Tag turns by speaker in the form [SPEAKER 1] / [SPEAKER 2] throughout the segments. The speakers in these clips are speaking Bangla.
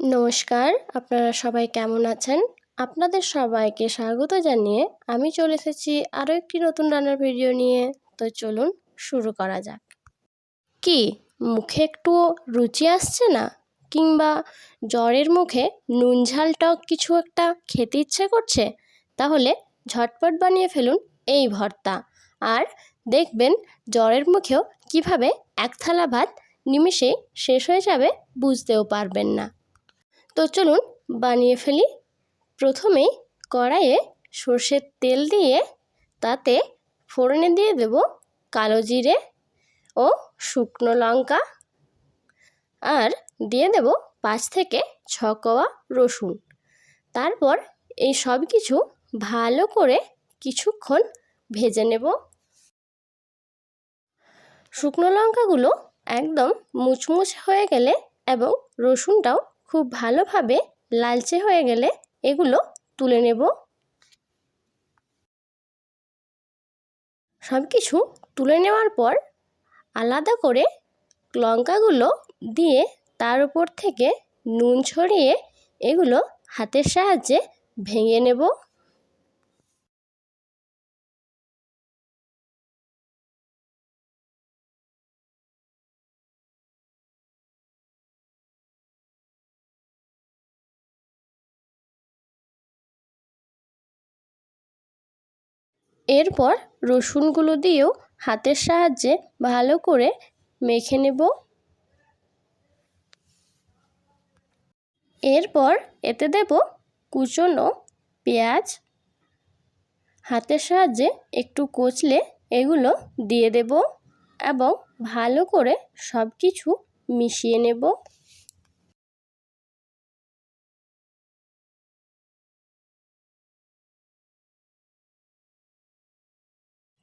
[SPEAKER 1] নমস্কার, আপনারা সবাই কেমন আছেন? আপনাদের সবাইকে স্বাগত জানিয়ে আমি চলে এসেছি আরও একটি নতুন রান্নার ভিডিও নিয়ে। তো চলুন শুরু করা যাক। কি, মুখে একটুও রুচি আসছে না? কিংবা জ্বরের মুখে নুন ঝাল টক কিছু একটা খেতে ইচ্ছে করছে? তাহলে ঝটপট বানিয়ে ফেলুন এই ভর্তা। আর দেখবেন জ্বরের মুখেও কীভাবে এক থালা ভাত নিমিষেই শেষ হয়ে যাবে বুঝতেও পারবেন না। তো চলুন বানিয়ে ফেলি। প্রথমেই কড়াইয়ে সর্ষের তেল দিয়ে তাতে ফোড়নে দিয়ে দেব কালো জিরে ও শুকনো লঙ্কা। আর দিয়ে দেব পাঁচ থেকে ছ কোয়া রসুন। তারপর এই সব কিছু ভালো করে কিছুক্ষণ ভেজে নেব। শুকনো লঙ্কাগুলো একদম মুচমুচে হয়ে গেলে এবং রসুনটাও খুব ভালোভাবে লালচে হয়ে গেলে এগুলো তুলে নেব। সব কিছু তুলে নেওয়ার পর আলাদা করে লঙ্কাগুলো দিয়ে তার উপর থেকে নুন ছড়িয়ে এগুলো হাতের সাহায্যে ভেঙে নেব। এরপর রসুনগুলো দিয়েও হাতের সাহায্যে ভালো করে মেখে নেব। এরপর এতে দেব কুচনো পেঁয়াজ। হাতের সাহায্যে একটু কচলে এগুলো দিয়ে দেব এবং ভালো করে সব কিছু মিশিয়ে নেব।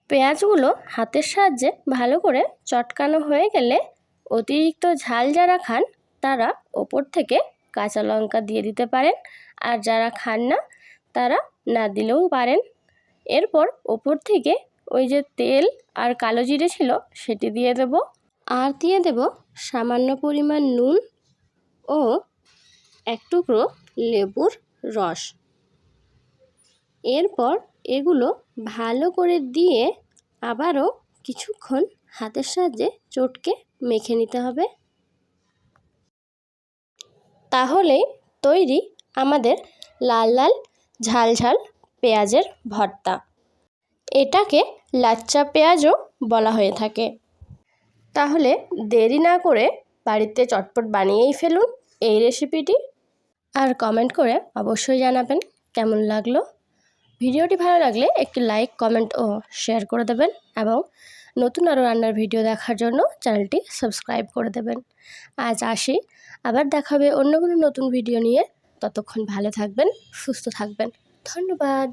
[SPEAKER 1] পেঁয়াজগুলো হাতের সাহায্যে ভালো করে চটকানো হয়ে গেলে অতিরিক্ত ঝাল যারা খান, তারা ওপর থেকে কাঁচা লঙ্কা দিয়ে দিতে পারেন। আর যারা খান না, তারা না দিলেও পারেন। এরপর ওপর থেকে ওই যে তেল আর কালো জিরে ছিল, সেটি দিয়ে দেব। আর দিয়ে দেব সামান্য পরিমাণ নুন ও এক টুকরো লেবুর রস। এরপর এগুলো ভালো করে দিয়ে আবারও কিছুক্ষণ হাতের সাহায্যে চটকে মেখে নিতে হবে। তাহলেই তৈরি আমাদের লাল লাল, ঝাল ঝাল পেঁয়াজের ভর্তা। এটাকে লাচ্চা পেঁয়াজও বলা হয়ে থাকে। তাহলে দেরি না করে বাড়িতে চটপট বানিয়েই ফেলুন এই রেসিপিটি। আর কমেন্ট করে অবশ্যই জানাবেন কেমন লাগল। ভিডিওটি ভালো লাগলে একটি লাইক, কমেন্ট ও শেয়ার করে দেবেন এবং নতুন আরও রান্নার ভিডিও দেখার জন্য চ্যানেলটি সাবস্ক্রাইব করে দেবেন। আজ আসি, আবার দেখাবে অন্য কোনো নতুন ভিডিও নিয়ে। ততক্ষণ ভালো থাকবেন, সুস্থ থাকবেন। ধন্যবাদ।